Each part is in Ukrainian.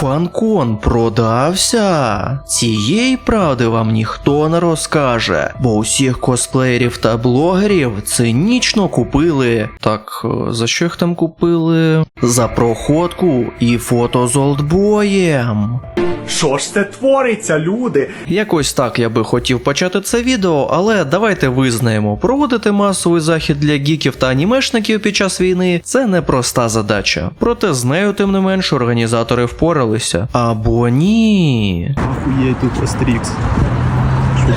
Фанкон продався. Цієї правди вам ніхто не розкаже, бо усіх косплеєрів та блогерів цинічно купили. Так, е, за що їх там купили? За проходку і фото з олдбоєм. Що ж це твориться, люди? Якось так я би хотів почати це відео, але давайте визнаємо, проводити масовий захід для гіків та анімешників під час війни це непроста задача. Проте з нею, тим не менш, організатори впоралися. Або ні. Охуєть тут Астерікс.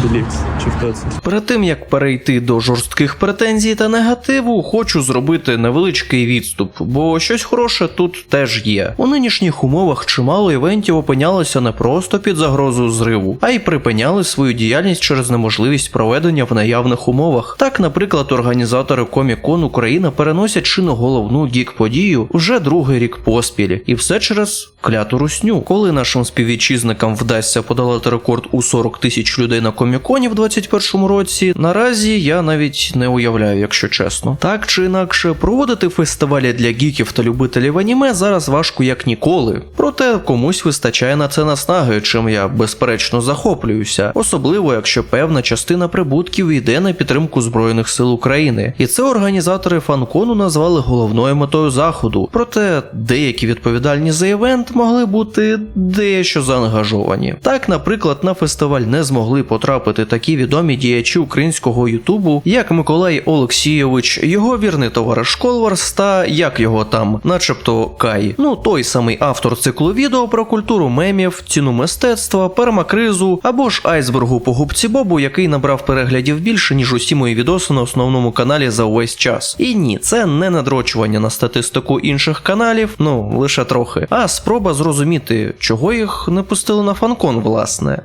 Чи чи хто це? Перед тим як перейти до жорстких претензій та негативу, хочу зробити невеличкий відступ, бо щось хороше тут теж є. У нинішніх умовах чимало івентів опинялося не просто під загрозою зриву, а й припиняли свою діяльність через неможливість проведення в наявних умовах. Так, наприклад, організатори Комікон Україна переносять чи не головну гік-подію вже другий рік поспіль, і все через кляту русню. Коли нашим співвітчизникам вдасться подолати рекорд у 40 тисяч людей на коміконі в 21-му році, наразі я навіть не уявляю, якщо чесно. Так чи інакше, проводити фестивалі для гіків та любителів аніме зараз важко як ніколи. Проте комусь вистачає на це наснаги, чим я безперечно захоплююся, особливо якщо певна частина прибутків йде на підтримку Збройних сил України. І це організатори фанкону назвали головною метою заходу. Проте деякі відповідальні за івент могли бути дещо заангажовані. Так, наприклад, на фестиваль не змогли потрапити такі відомі діячі українського Ютубу, як Миколай Олексійович, його вірний товариш Колварс та як його там, начебто Кай. Ну той самий автор циклу відео про культуру мемів, ціну мистецтва, пермакризу або ж айсбергу по губці Бобу, який набрав переглядів більше, ніж усі мої відоси на основному каналі за увесь час. І ні, це не надрочування на статистику інших каналів, ну лише трохи, а спроба зрозуміти, чого їх не пустили на фанкон, власне.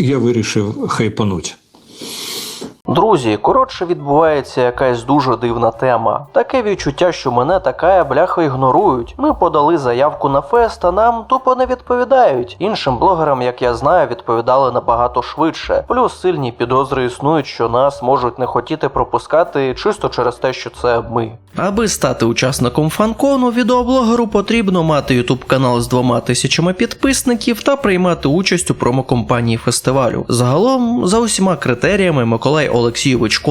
Я вирішив хайпануть. Друзі, коротше відбувається якась дуже дивна тема. Таке відчуття, що мене така бляха ігнорують. Ми подали заявку на фест, а нам тупо не відповідають. Іншим блогерам, як я знаю, відповідали набагато швидше. Плюс сильні підозри існують, що нас можуть не хотіти пропускати чисто через те, що це ми. Аби стати учасником фанкону, відеоблогеру потрібно мати ютуб канал з двома тисячами підписників та приймати участь у промокомпанії фестивалю. Загалом, за усіма критеріями, Миколай Олексійович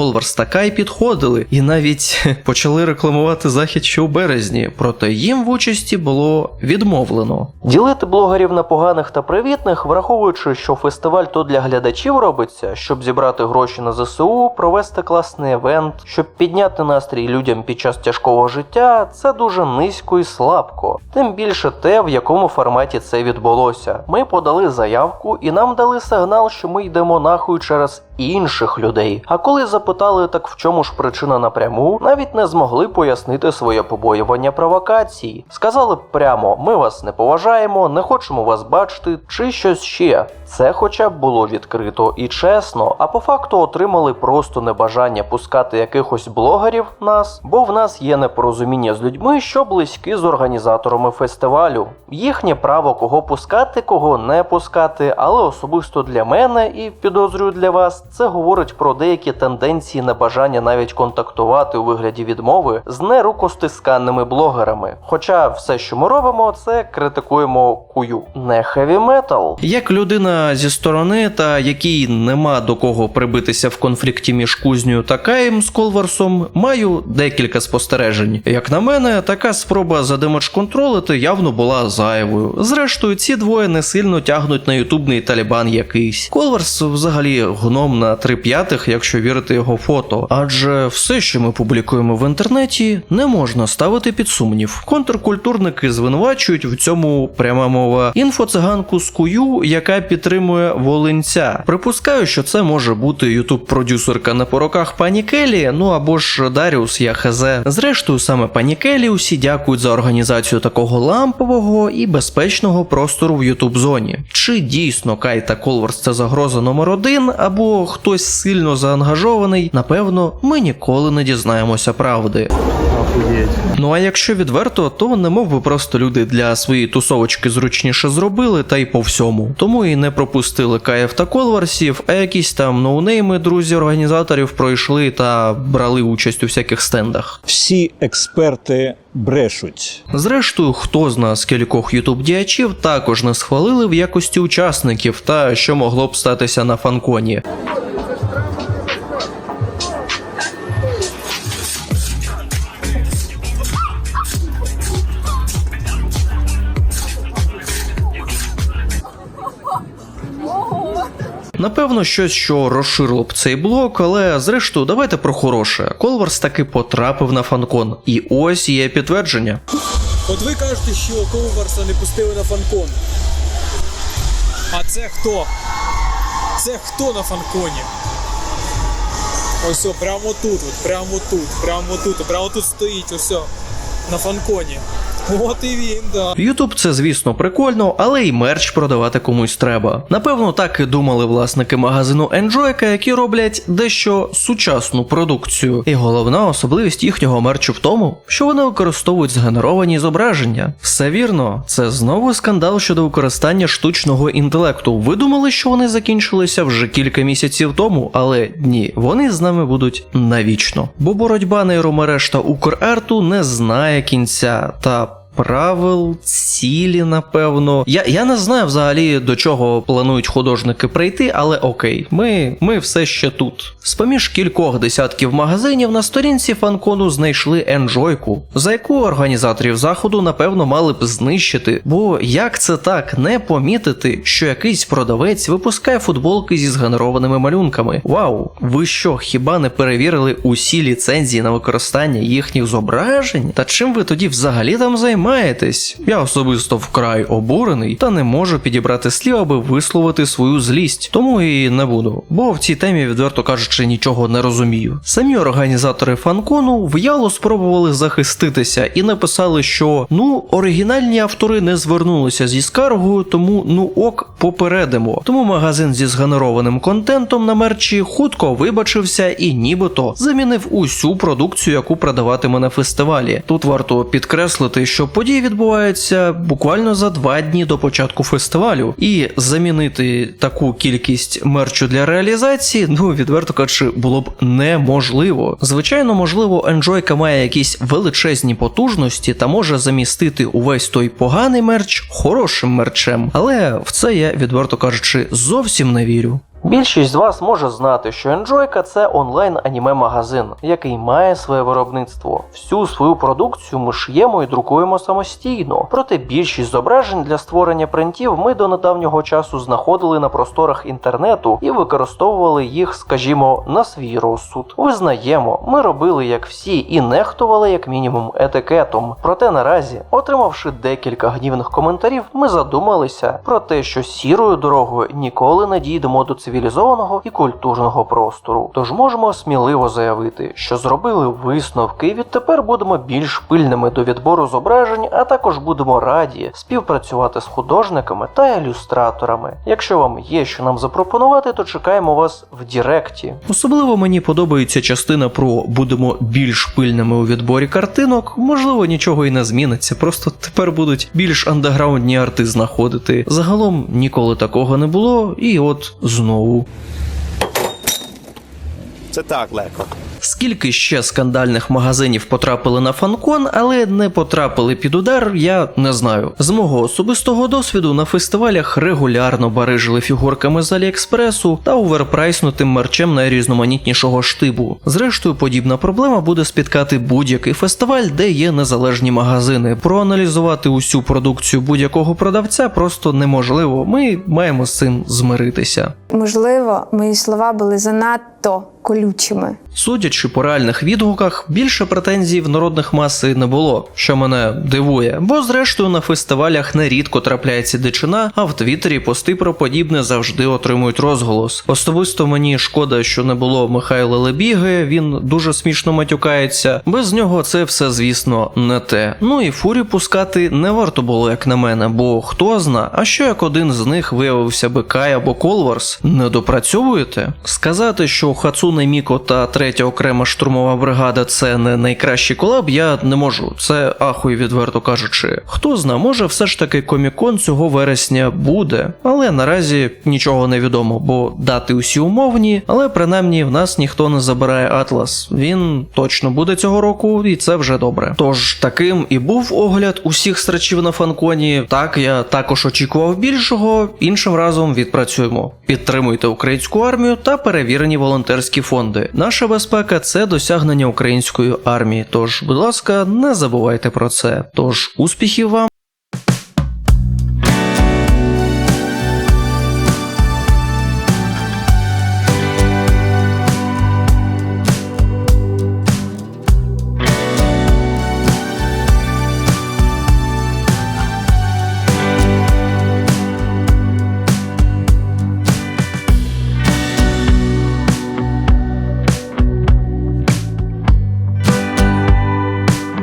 Кай підходили і навіть почали рекламувати захід ще у березні, проте їм в участі було відмовлено. Ділити блогерів на поганих та привітних, враховуючи, що фестиваль то для глядачів робиться, щоб зібрати гроші на ЗСУ, провести класний евент, щоб підняти настрій людям під час тяжкого життя, це дуже низько і слабко. Тим більше те, в якому форматі це відбулося. Ми подали заявку і нам дали сигнал, що ми йдемо нахуй через інших людей. А коли запитали, так в чому ж причина напряму, навіть не змогли пояснити своє побоювання провокацій. Сказали прямо: ми вас не поважаємо, не хочемо вас бачити, чи щось ще. Це хоча б було відкрито і чесно, а по факту отримали просто небажання пускати якихось блогерів нас, бо в нас є непорозуміння з людьми, що близькі з організаторами фестивалю. Їхнє право кого пускати, кого не пускати, але особисто для мене і підозрюю для вас, це говорить про деякі тенденції небажання навіть контактувати у вигляді відмови з нерукостисканними блогерами. Хоча все, що ми робимо, це критикуємо кую. Не хеві метал. Як людина зі сторони, та якій нема до кого прибитися в конфлікті між кузнею та Каєм з Колварсом, маю декілька спостережень. Як на мене, така спроба задемедж-контролити явно була зайвою. Зрештою, ці двоє не сильно тягнуть на ютубний талібан якийсь. Колварс взагалі гном на три п'ятих, якщо вірити його фото. Адже все, що ми публікуємо в інтернеті, не можна ставити під сумнів. Контркультурники звинувачують в цьому пряма мова інфоциганку з кую, яка підтримує волинця. Припускаю, що це може бути ютуб-продюсерка на пороках пані Келі, ну або ж Даріус Яхезе. Зрештою, саме пані Келі усі дякують за організацію такого лампового і безпечного простору в ютуб зоні. Чи дійсно Кай та Колверс це загроза номер один, або хтось сильно заангажований, напевно, ми ніколи не дізнаємося правди. Ну а якщо відверто, то не мов би просто люди для своєї тусовочки зручніше зробили, та й по всьому. Тому і не пропустили Каїв та Колварсів, а якісь там ноунейми друзі організаторів пройшли та брали участь у всяких стендах. всі експерти брешуть. Зрештою, хто з нас кількох ютуб діячів також не схвалили в якості учасників та що могло б статися на фанконі. Напевно, щось, що розширило б цей блок, але зрештою, давайте про хороше. Колверс таки потрапив на фанкон, і ось є підтвердження. От ви кажете, що Коварса не пустили на фанкон. А це хто? Це хто на фанконі? Ось прямо тут, от, прямо тут, прямо тут, прямо тут стоїть, ось на фанконі. От і він, да. Ютуб це, звісно, прикольно, але й мерч продавати комусь треба. Напевно, так і думали власники магазину Enjoyka, які роблять дещо сучасну продукцію. І головна особливість їхнього мерчу в тому, що вони використовують згенеровані зображення. Все вірно, це знову скандал щодо використання штучного інтелекту. Ви думали, що вони закінчилися вже кілька місяців тому, але ні, вони з нами будуть навічно. Бо боротьба нейромереж та Украрту не знає кінця та правил, цілі, напевно. Я, я не знаю взагалі до чого планують художники прийти, але окей, ми, ми все ще тут. З поміж кількох десятків магазинів на сторінці фанкону знайшли енджойку, за яку організаторів заходу напевно мали б знищити. Бо як це так не помітити, що якийсь продавець випускає футболки зі згенерованими малюнками? Вау, ви що, хіба не перевірили усі ліцензії на використання їхніх зображень? Та чим ви тоді взагалі там займаєтесь? Я особисто вкрай обурений та не можу підібрати слів, аби висловити свою злість, тому і не буду, бо в цій темі, відверто кажучи, нічого не розумію. Самі організатори фанкону в'яло спробували захиститися і написали, що ну оригінальні автори не звернулися зі скаргою, тому ну ок попередимо. Тому магазин зі згенерованим контентом на мерчі хутко вибачився і нібито замінив усю продукцію, яку продаватиме на фестивалі. Тут варто підкреслити, що події відбуваються буквально за два дні до початку фестивалю, і замінити таку кількість мерчу для реалізації, ну відверто кажучи, було б неможливо. Звичайно, можливо, Enjoyка має якісь величезні потужності та може замістити увесь той поганий мерч хорошим мерчем, але в це я відверто кажучи зовсім не вірю. Більшість з вас може знати, що Enjoyka – це онлайн аніме магазин, який має своє виробництво. Всю свою продукцію ми шиємо і друкуємо самостійно. Проте більшість зображень для створення принтів ми до недавнього часу знаходили на просторах інтернету і використовували їх, скажімо, на свій розсуд. Визнаємо, ми робили як всі і нехтували як мінімум етикетом. Проте наразі, отримавши декілька гнівних коментарів, ми задумалися про те, що сірою дорогою ніколи не дійдемо до цивілізованого і культурного простору. Тож можемо сміливо заявити, що зробили висновки і відтепер будемо більш пильними до відбору зображень, а також будемо раді співпрацювати з художниками та ілюстраторами. Якщо вам є що нам запропонувати, то чекаємо вас в Діректі. Особливо мені подобається частина про будемо більш пильними у відборі картинок. Можливо, нічого і не зміниться, просто тепер будуть більш андеграундні арти знаходити. Загалом ніколи такого не було, і от знову. ou Це так легко. Скільки ще скандальних магазинів потрапили на фанкон, але не потрапили під удар, я не знаю. З мого особистого досвіду на фестивалях регулярно барижили фігурками з Аліекспресу та оверпрайснутим мерчем найрізноманітнішого штибу. Зрештою, подібна проблема буде спіткати будь-який фестиваль, де є незалежні магазини. Проаналізувати усю продукцію будь-якого продавця просто неможливо. Ми маємо з цим змиритися. Можливо, мої слова були занадто колючими. Судячи по реальних відгуках, більше претензій в народних маси не було, що мене дивує, бо зрештою на фестивалях нерідко трапляється дичина, а в Твіттері пости про подібне завжди отримують розголос. Особисто мені шкода, що не було Михайла Лебіги, він дуже смішно матюкається. Без нього це все, звісно, не те. Ну і фурі пускати не варто було, як на мене, бо хто зна, а що як один з них виявився би Кай або Колварс, не допрацьовуєте? Сказати, що Хацуне Міко та третя окрема штурмова бригада це не найкращий колаб, я не можу. Це ахуй, відверто кажучи. Хто зна, може, все ж таки комікон цього вересня буде, але наразі нічого не відомо, бо дати усі умовні, але принаймні в нас ніхто не забирає Атлас. Він точно буде цього року, і це вже добре. Тож таким і був огляд усіх срачів на фанконі. Так, я також очікував більшого. Іншим разом відпрацюємо. Підтримуйте українську армію та перевірені волонтерські фонди. Наша безпека це досягнення української армії. Тож, будь ласка, не забувайте про це. Тож успіхів вам!